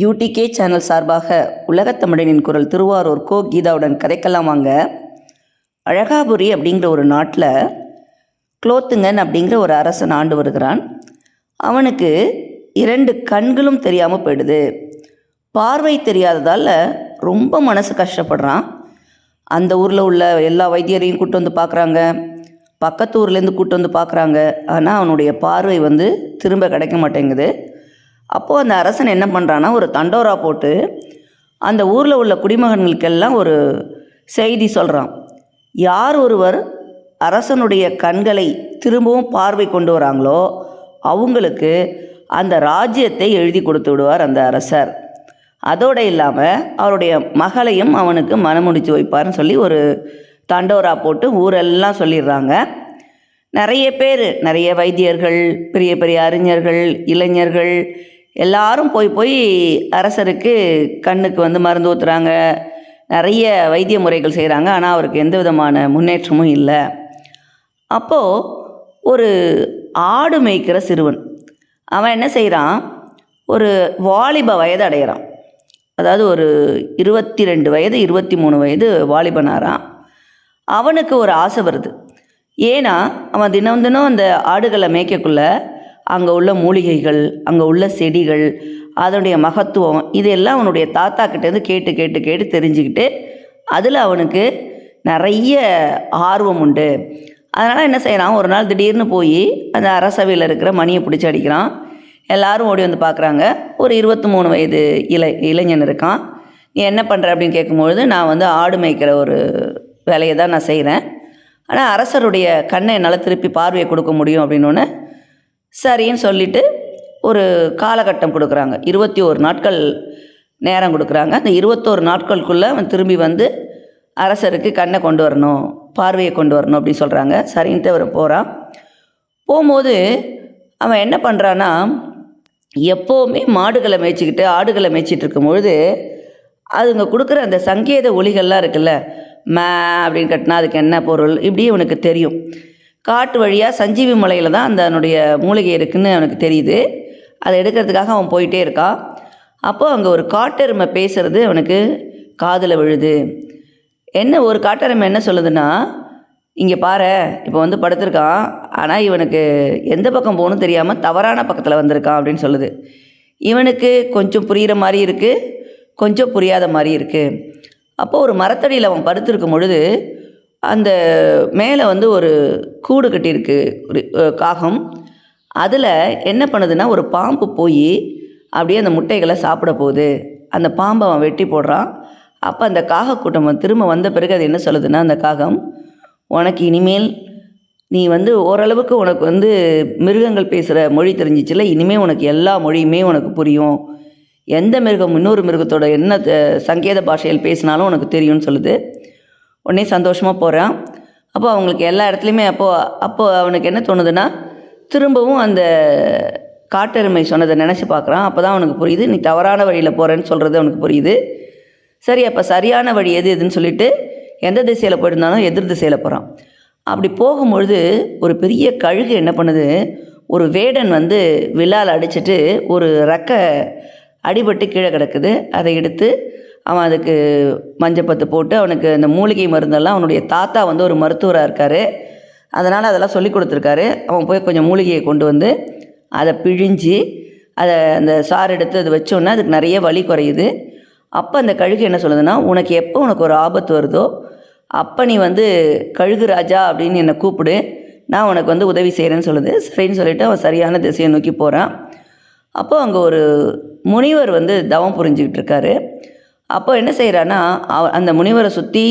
UDK channel சார்பாக உலகத்தமிழனின் குரல் திருவாரூர் கோ கீதாவுடன் கதைக்கலாம் வாங்க. அழகாபுரி அப்படிங்கிற ஒரு நாட்டில் குளோத்துங்கன் அப்படிங்கிற ஒரு அரசன் ஆண்டு வருகிறான். அவனுக்கு இரண்டு கண்களும் தெரியாமல் போயிடுது. பார்வை தெரியாததால் ரொம்ப மனசு கஷ்டப்படுறான். அந்த ஊரில் உள்ள எல்லா வைத்தியரையும் கூட்டு வந்து பார்க்குறாங்க பக்கத்து ஊர்லேருந்து கூட்டு வந்து பார்க்குறாங்க ஆனால் அவனுடைய பார்வை வந்து திரும்ப கிடைக்க மாட்டேங்குது. அப்போது அந்த அரசன் என்ன பண்ணுறான்னா ஒரு தண்டோரா போட்டு அந்த ஊரில் உள்ள குடிமகன்களுக்கெல்லாம் ஒரு செய்தி சொல்கிறான் யார் ஒருவர் அரசனுடைய கண்களை திரும்பவும் பார்வை கொண்டு வராங்களோ அவங்களுக்கு அந்த ராஜ்யத்தை எழுதி கொடுத்து விடுவார் அந்த அரசர். அதோடு இல்லாமல் அவருடைய மகளையும் அவனுக்கு மனமுடிச்சு வைப்பார்னு சொல்லி ஒரு தண்டோரா போட்டு ஊரெல்லாம் சொல்லிடுறாங்க. நிறைய பேர் நிறைய வைத்தியர்கள் பெரிய பெரிய அறிஞர்கள் இளைஞர்கள் எல்லாரும் போய் போய் அரசருக்கு கண்ணுக்கு வந்து மருந்து ஊற்றுறாங்க நிறைய வைத்திய முறைகள் செய்கிறாங்க ஆனால் அவருக்கு எந்த விதமான முன்னேற்றமும் இல்லை. அப்போது ஒரு ஆடு மேய்க்கிற சிறுவன் அவன் என்ன செய்கிறான் ஒரு வாலிப வயது அடைகிறான் அதாவது ஒரு இருபத்தி ரெண்டு வயது இருபத்தி மூணு வயது வாலிபனாரான் அவனுக்கு ஒரு ஆசை வருது. ஏன்னா அவன் தினம் தினம் அந்த ஆடுகளை மேய்க்கக்குள்ள அங்கே உள்ள மூலிகைகள் அங்கே உள்ள செடிகள் அதனுடைய மகத்துவம் இதெல்லாம் அவனுடைய தாத்தா கிட்டேருந்து கேட்டு கேட்டு கேட்டு தெரிஞ்சுக்கிட்டு அதில் அவனுக்கு நிறைய ஆர்வம் உண்டு. அதனால் என்ன செய்கிறான் ஒரு நாள் திடீர்னு போய் அந்த அரசவையில் இருக்கிற மணியை பிடிச்சி அடிக்கிறான். எல்லாரும் ஓடி வந்து பார்க்குறாங்க ஒரு இருபத்தி மூணு வயது இளை இளைஞன் இருக்கான். நீ என்ன பண்ணுற அப்படின்னு கேட்கும்பொழுது நான் வந்து ஆடு மேய்க்கிற ஒரு வேலையை தான் நான் செய்கிறேன் ஆனால் அரசருடைய கண்ணை என்னால் திருப்பி பார்வையை கொடுக்க முடியும் அப்படின்னோடனே சரின்னு சொல்லிட்டு ஒரு காலகட்டம் கொடுக்குறாங்க. இருபத்தி ஒரு நாட்கள் நேரம் கொடுக்குறாங்க. அந்த இருபத்தோரு நாட்களுக்குள்ளே அவன் திரும்பி வந்து அரசருக்கு கண்ணை கொண்டு வரணும் பார்வையை கொண்டு வரணும் அப்படின்னு சொல்கிறாங்க சரின்ட்டு அவர் போகிறான் போகும்போது அவன் என்ன பண்ணுறான்னா எப்போவுமே மாடுகளை மேய்ச்சிக்கிட்டு ஆடுகளை மேய்ச்சிட்டு இருக்கும் பொழுது அதுங்க கொடுக்குற அந்த சங்கேத ஒலிகள்லாம் இருக்குல்ல மே அப்படின்னு கட்டினா அதுக்கு என்ன பொருள்? இப்படி இவனுக்கு தெரியும். காட்டு வழியாக சஞ்சீவி மலையில் தான் அந்த அவனுடைய மூலிகை இருக்குன்னு அவனுக்கு தெரியுது. அதை எடுக்கிறதுக்காக அவன் போயிட்டே இருக்கான் அப்போது அங்கே ஒரு காட்டெருமை பேசுகிறது அவனுக்கு காதில் விழுது. என்ன ஒரு காட்டெருமை என்ன சொல்லுதுன்னா இங்கே பாரு இப்போ வந்து படுத்திருக்கான். ஆனால் இவனுக்கு எந்த பக்கம் போகணும் தெரியாமல் தவறான பக்கத்தில் வந்திருக்கான் அப்படின்னு சொல்லுது. இவனுக்கு கொஞ்சம் புரிகிற மாதிரி இருக்குது கொஞ்சம் புரியாத மாதிரி இருக்குது அப்போது ஒரு மரத்தடியில் அவன் படுத்திருக்கும் பொழுது அந்த மேலே வந்து ஒரு கூடு கட்டியிருக்கு ஒரு காகம். அதில் என்ன பண்ணுதுன்னா ஒரு பாம்பு போய் அப்படியே அந்த முட்டைகளை சாப்பிட போகுது. அந்த பாம்பை அவன் வெட்டி போடுறான். அப்போ அந்த காகக்கூட்டம் கூட்டம் திரும்ப வந்த பிறகு அது என்ன சொல்லுதுன்னா அந்த காகம் உனக்கு இனிமேல் நீ வந்து ஓரளவுக்கு உனக்கு வந்து மிருகங்கள் பேசுகிற மொழி தெரிஞ்சிச்சுல இனிமேல் உனக்கு எல்லா மொழியுமே உனக்கு புரியும். எந்த மிருகம் இன்னொரு மிருகத்தோட என்ன சங்கேத பாஷையில் பேசினாலும் உனக்கு தெரியும்னு சொல்லுது. உடனே சந்தோஷமாக போகிறான் அப்போ அவங்களுக்கு எல்லா இடத்துலையுமே அப்போது அப்போது அவனுக்கு என்ன தோணுதுன்னா திரும்பவும் அந்த காட்டெருமை சொன்னதை நினச்சி பார்க்குறான். அப்போ தான் அவனுக்கு புரியுது நீ தவறான வழியில் போகிறேன்னு சொல்கிறது அவனுக்கு புரியுது. சரி அப்போ சரியான வழி எது எதுன்னு சொல்லிட்டு எந்த திசையில் போயிருந்தாலும் எதிர் திசையில் போகிறான் அப்படி போகும்பொழுது ஒரு பெரிய கழுகு என்ன பண்ணுது ஒரு வேடன் வந்து விழால் அடிச்சிட்டு ஒரு ரெக்கை அடிபட்டு கீழே கிடக்குது. அதை எடுத்து அவன் அதுக்கு மஞ்சப்பத்து போட்டு அவனுக்கு அந்த மூலிகை மருந்தெல்லாம் அவனுடைய தாத்தா வந்து ஒரு மருத்துவராக இருக்கார். அதனால் அதெல்லாம் சொல்லி கொடுத்துருக்காரு. அவன் போய் கொஞ்சம் மூலிகையை கொண்டு வந்து அதை பிழிஞ்சு அதை அந்த சாறு எடுத்து அது வச்சோன்னே அதுக்கு நிறைய வலி குறையுது. அப்போ அந்த கழுகு என்ன சொல்லுதுன்னா உனக்கு எப்போ உனக்கு ஒரு ஆபத்து வருதோ அப்போ நீ வந்து கழுகு ராஜா அப்படின்னு என்னை கூப்பிடு. நான் உனக்கு வந்து உதவி செய்கிறேன்னு சொல்லுது. சரின்னு சொல்லிவிட்டு அவன் சரியான திசையை நோக்கி போகிறான் அப்போ அங்கே ஒரு முனிவர் வந்து தவம் புரிஞ்சுக்கிட்டு இருக்காரு. அப்போ என்ன செய்கிறான்னா அவ அந்த முனிவரை சுற்றி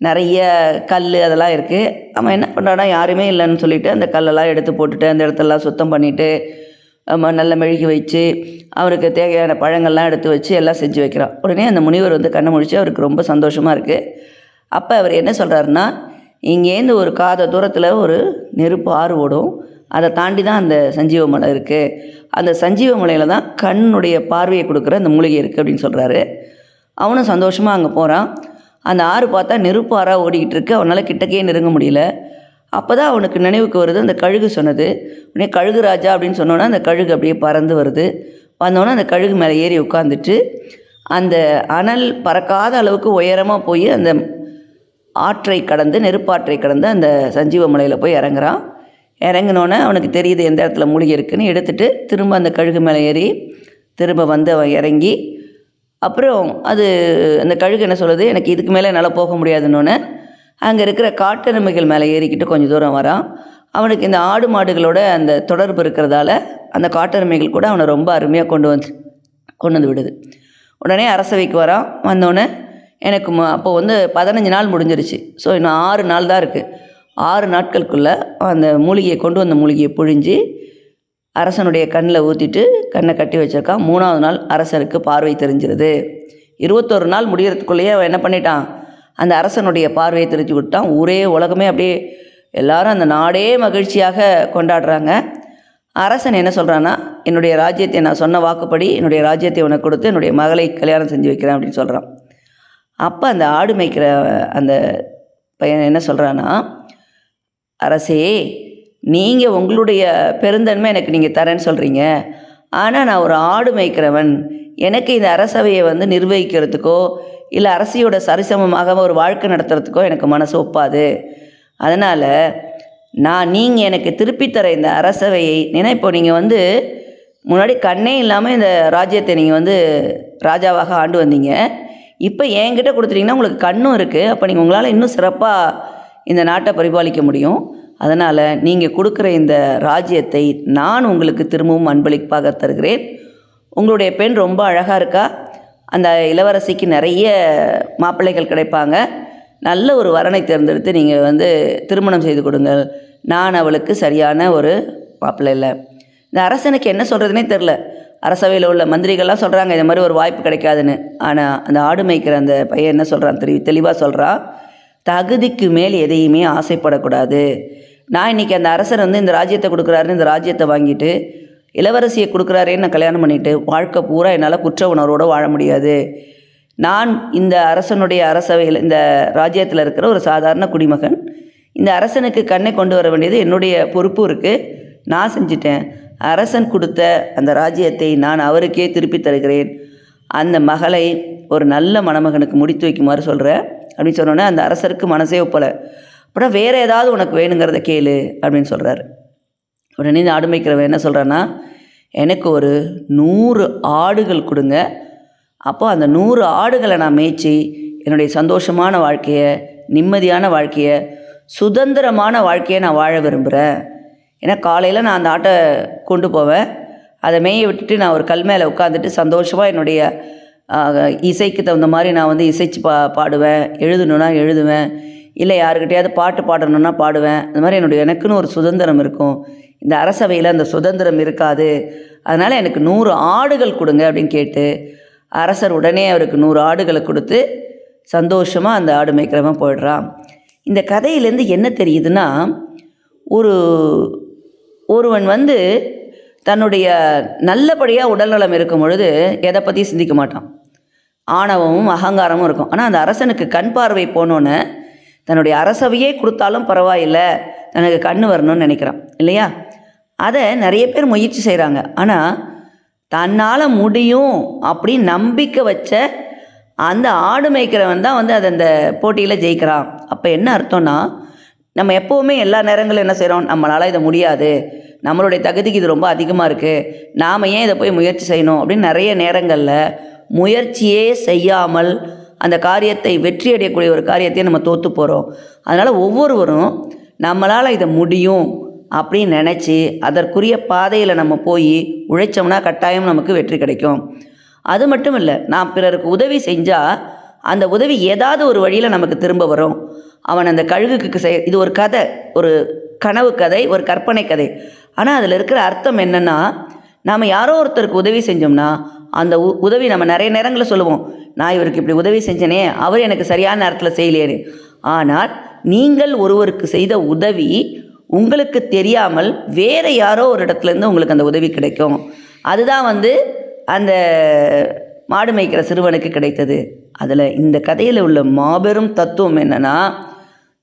நிறைய கல் அதெல்லாம் இருக்குது அவன் என்ன பண்ணுறான்னா யாருமே இல்லைன்னு சொல்லிட்டு அந்த கல்லெல்லாம் எடுத்து போட்டுட்டு அந்த இடத்தெல்லாம் சுத்தம் பண்ணிவிட்டு நல்ல மெழுகி வச்சு அவருக்கு தேவையான பழங்கள்லாம் எடுத்து வச்சு எல்லாம் செஞ்சு வைக்கிறான் உடனே அந்த முனிவர் வந்து கண்ணை முடிச்சு அவருக்கு ரொம்ப சந்தோஷமாக இருக்குது அப்போ அவர் என்ன சொல்கிறாருன்னா இங்கேருந்து ஒரு காத தூரத்தில் ஒரு நெருப்பு ஆறு ஓடும். அதை தாண்டி தான் அந்த சஞ்சீவ மலை இருக்குது அந்த சஞ்சீவ மலையில் தான் கண்ணுடைய பார்வையை கொடுக்குற அந்த மூலிகை இருக்குது அப்படின்னு சொல்கிறாரு அவனும் சந்தோஷமாக அங்கே போகிறான் அந்த ஆறு பார்த்தா நெருப்பு ஆறாக ஓடிக்கிட்டு இருக்கு அவனால் கிட்டக்கே நெருங்க முடியல. அப்போ தான் அவனுக்கு நினைவுக்கு வருது அந்த கழுகு சொன்னது. உடனே கழுகு ராஜா அப்படின்னு சொன்னோன்னா அந்த கழுகு அப்படியே பறந்து வருது. வந்தோடனே அந்த கழுகு மேலே ஏறி உட்காந்துட்டு அந்த அனல் பறக்காத அளவுக்கு உயரமாக போய் அந்த ஆற்றை கடந்து நெருப்பாற்றை கடந்து அந்த சஞ்சீவ மலையில் போய் இறங்குறான். இறங்கினோன்னே அவனுக்கு தெரியுது எந்த இடத்துல மூலிகை இருக்குன்னு. எடுத்துகிட்டு திரும்ப அந்த கழுகு மேலே ஏறி திரும்ப வந்து அவன் இறங்கி அப்புறம் அது அந்த கழுகு என்ன சொல்லுது எனக்கு இதுக்கு மேலே என்னால் போக முடியாதுன்னொன்னு அங்கே இருக்கிற காட்டெருமைகள் மேலே ஏறிக்கிட்டு கொஞ்சம் தூரம் வரான். அவனுக்கு இந்த ஆடு மாடுகளோட அந்த தொடர்பு இருக்கிறதால அந்த காட்டெருமைகள் கூட அவனை ரொம்ப அருமையாக கொண்டு வந்து கொண்டு வந்து விடுது. உடனே அரசவைக்கு வரான். வந்தோடனே எனக்கு ம அப்போ வந்து பதினஞ்சு நாள் முடிஞ்சிருச்சு. ஸோ இன்னும் ஆறு நாள் தான் இருக்குது ஆறு நாட்களுக்குள்ளே அந்த மூலிகையை கொண்டு வந்த மூலிகையை புழிஞ்சு அரசனுடைய கண்ணில் ஊற்றிட்டு கண்ணை கட்டி வச்சிருக்கான் மூணாவது நாள் அரசனுக்கு பார்வை தெரிஞ்சிருது. இருபத்தொரு நாள் முடிகிறதுக்குள்ளேயே அவன் என்ன பண்ணிட்டான்? அந்த அரசனுடைய பார்வையை தெரிஞ்சு விட்டான் ஊரே உலகமே அப்படியே எல்லாரும் அந்த நாடே மகிழ்ச்சியாக கொண்டாடுறாங்க. அரசன் என்ன சொல்கிறான்னா என்னுடைய ராஜ்யத்தை நான் சொன்ன வாக்குப்படி என்னுடைய ராஜ்யத்தை உனக்கு கொடுத்து என்னுடைய மகளை கல்யாணம் செஞ்சு வைக்கிறேன் அப்படின்னு சொல்கிறான் அப்போ அந்த ஆடு மேய்க்கிற அந்த பையன் என்ன சொல்கிறான்னா அரசே நீங்கள் உங்களுடைய பெருந்தன்மை எனக்கு நீங்கள் தரேன்னு சொல்கிறீங்க ஆனால் நான் ஒரு ஆடு மேய்க்கிறவன். எனக்கு இந்த அரசவையை வந்து நிர்வகிக்கிறதுக்கோ இல்லை அரசியோட சரிசமமாக ஒரு வாழ்க்கை நடத்துறதுக்கோ எனக்கு மனசு ஒப்பாது. அதனால் நான் நீங்கள் எனக்கு திருப்பி தர இந்த அரசவையை ஏன்னா இப்போ நீங்கள் வந்து முன்னாடி கண்ணே இல்லாமல் இந்த ராஜ்யத்தை நீங்கள் வந்து ராஜாவாக ஆண்டு வந்தீங்க. இப்போ என்கிட்ட கொடுத்துட்டீங்கன்னா உங்களுக்கு கண்ணும் இருக்குது அப்போ நீங்கள் உங்களால் இன்னும் சிறப்பாக இந்த நாட்டை பரிபாலிக்க முடியும். அதனால் நீங்கள் கொடுக்குற இந்த ராஜ்யத்தை நான் உங்களுக்கு திரும்பவும் அன்பளிப்பாக தருகிறேன். உங்களுடைய பெண் ரொம்ப அழகாக இருக்கா? அந்த இளவரசிக்கு நிறைய மாப்பிள்ளைகள் கிடைப்பாங்க. நல்ல ஒரு வரனை தேர்ந்தெடுத்து நீங்கள் வந்து திருமணம் செய்து கொடுங்கள். நான் அவளுக்கு சரியான ஒரு மாப்பிள்ளை இல்லை. இந்த அரசனுக்கு என்ன சொல்கிறதுனே தெரில அரசவையில் உள்ள மந்திரிகள்லாம் சொல்கிறாங்க இந்த மாதிரி ஒரு வாய்ப்பு கிடைக்காதுன்னு. ஆனால் அந்த ஆடு மேய்க்கிற அந்த பையன் என்ன சொல்கிறான் தெளிவாக சொல்கிறான் தகுதிக்கு மேல் எதையுமே ஆசைப்படக்கூடாது. நான் இன்றைக்கி அந்த அரசர் வந்து இந்த ராஜ்யத்தை கொடுக்குறாருன்னு இந்த ராஜ்யத்தை வாங்கிட்டு இளவரசியை கொடுக்குறாரேன்னு நான் கல்யாணம் பண்ணிவிட்டு வாழ்க்கை பூரா என்னால் குற்ற உணர்வோடு வாழ முடியாது. நான் இந்த அரசனுடைய அரசவையில் இந்த ராஜ்யத்தில் இருக்கிற ஒரு சாதாரண குடிமகன். இந்த அரசனுக்கு கண்ணை கொண்டு வர வேண்டியது என்னுடைய பொறுப்பு இருக்குது நான் செஞ்சிட்டேன். அரசன் கொடுத்த அந்த ராஜ்யத்தை நான் அவருக்கே திருப்பி தருகிறேன். அந்த மகளை ஒரு நல்ல மணமகனுக்கு முடித்து வைக்குமாறு சொல்கிறேன் அப்படின்னு சொன்னோன்னே அந்த அரசருக்கு மனசே ஒப்பலை. அப்புறம் வேறு ஏதாவது உனக்கு வேணுங்கிறத கேளு அப்படின்னு சொல்கிறாரு உடனே இந்த ஆடு மேய்க்கிறவன் என்ன சொல்கிறான்னா எனக்கு ஒரு நூறு ஆடுகள் கொடுங்க. அப்போ அந்த நூறு ஆடுகளை நான் மேய்ச்சி என்னுடைய சந்தோஷமான வாழ்க்கையை நிம்மதியான வாழ்க்கையை சுதந்திரமான வாழ்க்கையை நான் வாழ விரும்புகிறேன் ஏன்னா காலையில் நான் அந்த ஆட்டை கொண்டு போவேன். அதை மேய விட்டுட்டு நான் ஒரு கல் மேலே உட்காந்துட்டு சந்தோஷமாக என்னுடைய இசைக்கு தகுந்த மாதிரி நான் வந்து இசைச்சு பா பாடுவேன். எழுதணுன்னா எழுதுவேன். இல்லை யாருக்கிட்டையாவது பாட்டு பாடணுன்னா பாடுவேன். அந்த மாதிரி என்னுடைய எனக்குன்னு ஒரு சுதந்திரம் இருக்கும். இந்த அரசவையில் அந்த சுதந்திரம் இருக்காது. அதனால் எனக்கு நூறு ஆடுகள் கொடுங்க அப்படின்னு கேட்டு அரசர் உடனே அவருக்கு நூறு ஆடுகளை கொடுத்து சந்தோஷமாக அந்த ஆடு மேய்க்கிறவன் போயிடுறான். இந்த கதையிலேருந்து என்ன தெரியுதுன்னா ஒரு ஒருவன் வந்து தன்னுடைய நல்லபடியாக உடல்நலம் இருக்கும் பொழுது எதை பற்றியும் சிந்திக்க மாட்டான். ஆணவமும் அகங்காரமும் இருக்கும். ஆனால் அந்த அரசனுக்கு கண் பார்வை போனோன்னு தன்னுடைய அரசவையே கொடுத்தாலும் பரவாயில்லை. தனக்கு கண் வரணும்னு நினைக்கிறான். இல்லையா? அதை நிறைய பேர் முயற்சி செய்கிறாங்க ஆனால் தன்னால் முடியும் அப்படின்னு நம்பிக்கை வச்ச அந்த ஆடு மேய்க்கிறவன் தான் வந்து அது அந்த போட்டியில் ஜெயிக்கிறான். அப்போ என்ன அர்த்தம்னா நம்ம எப்போவுமே எல்லா நேரங்களும் என்ன செய்கிறோம் நம்மளால் இதை முடியாது. நம்மளுடைய தகுதிக்கு இது ரொம்ப அதிகமாக இருக்குது நாம் ஏன் இதை போய் முயற்சி செய்யணும் அப்படின்னு நிறைய நேரங்களில் முயற்சியே செய்யாமல் அந்த காரியத்தை வெற்றி அடையக்கூடிய ஒரு காரியத்தை நம்ம தோற்று போகிறோம் அதனால் ஒவ்வொருவரும் நம்மளால் இதை முடியும் அப்படின்னு நினச்சி அதற்குரிய பாதையில் நம்ம போய் உழைச்சோம்னா கட்டாயம் நமக்கு வெற்றி கிடைக்கும். அது மட்டும் இல்லை நான் பிறருக்கு உதவி செஞ்சால் அந்த உதவி ஏதாவது ஒரு வழியில் நமக்கு திரும்ப வரும். அவன் அந்த கழுகுக்கு செய் இது ஒரு கதை ஒரு கனவு கதை ஒரு கற்பனை கதை. ஆனால் அதில் இருக்கிற அர்த்தம் என்னென்னா நாம் யாரோ ஒருத்தருக்கு உதவி செஞ்சோம்னா அந்த உ- உதவி நம்ம நிறைய நேரங்களில் சொல்லுவோம். நான் இவருக்கு இப்படி உதவி செஞ்சனே அவர் எனக்கு சரியான நேரத்தில் செய்யலேரு ஆனால் நீங்கள் ஒருவருக்கு செய்த உதவி உங்களுக்கு தெரியாமல் வேறு யாரோ ஒரு இடத்துலேருந்து உங்களுக்கு அந்த உதவி கிடைக்கும். அதுதான் வந்து அந்த மாடு மேய்க்கிற சிறுவனுக்கு கிடைத்தது. அதில் இந்த கதையில் உள்ள மாபெரும் தத்துவம் என்னென்னா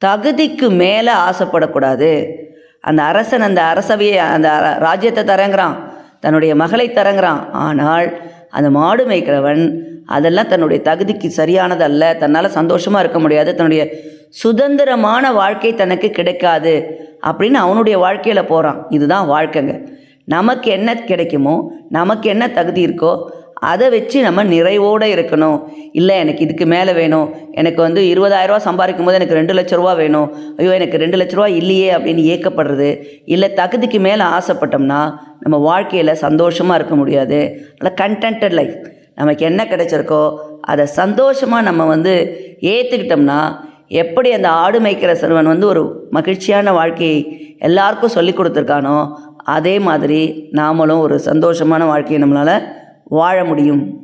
தகுதிக்கு மேலே ஆசைப்படக்கூடாது. அந்த அரசன் அந்த அரசவையை அந்த ராஜ்யத்தை தரங்குறான். தன்னுடைய மகளை தரங்குறான். ஆனால் அந்த மாடு மேய்க்கிறவன் அதெல்லாம் தன்னுடைய தகுதிக்கு சரியானதல்ல. தன்னால் சந்தோஷமாக இருக்க முடியாது. தன்னுடைய சுதந்திரமான வாழ்க்கை தனக்கு கிடைக்காது அப்படின்னு அவனுடைய வாழ்க்கையில் போகிறான் இதுதான் வாழ்க்கைங்க. நமக்கு என்ன கிடைக்குமோ நமக்கு என்ன தகுதி இருக்கோ அதை வச்சு நம்ம நிறைவோடு இருக்கணும். இல்லை எனக்கு இதுக்கு மேலே வேணும். எனக்கு வந்து இருபதாயிரரூவா சம்பாதிக்கும் போது எனக்கு ரெண்டு லட்ச ரூபா வேணும். ஐயோ எனக்கு ரெண்டு லட்ச ரூபா இல்லையே அப்படின்னு ஏக்கப்படுறது. இல்லை தகுதிக்கு மேலே ஆசைப்பட்டோம்னா நம்ம வாழ்க்கையில் சந்தோஷமாக இருக்க முடியாது. அதில் கண்டென்டட் லைஃப் நமக்கு என்ன கிடைச்சிருக்கோ அதை சந்தோஷமாக நம்ம வந்து ஏற்றுக்கிட்டோம்னா எப்படி அந்த ஆடு மேய்க்கிற சிறுவன் வந்து ஒரு மகிழ்ச்சியான வாழ்க்கையை எல்லாருக்கும் சொல்லி கொடுத்துருக்கானோ அதே மாதிரி நாமளும் ஒரு சந்தோஷமான வாழ்க்கையை நம்மளால் வாழ முடியும்.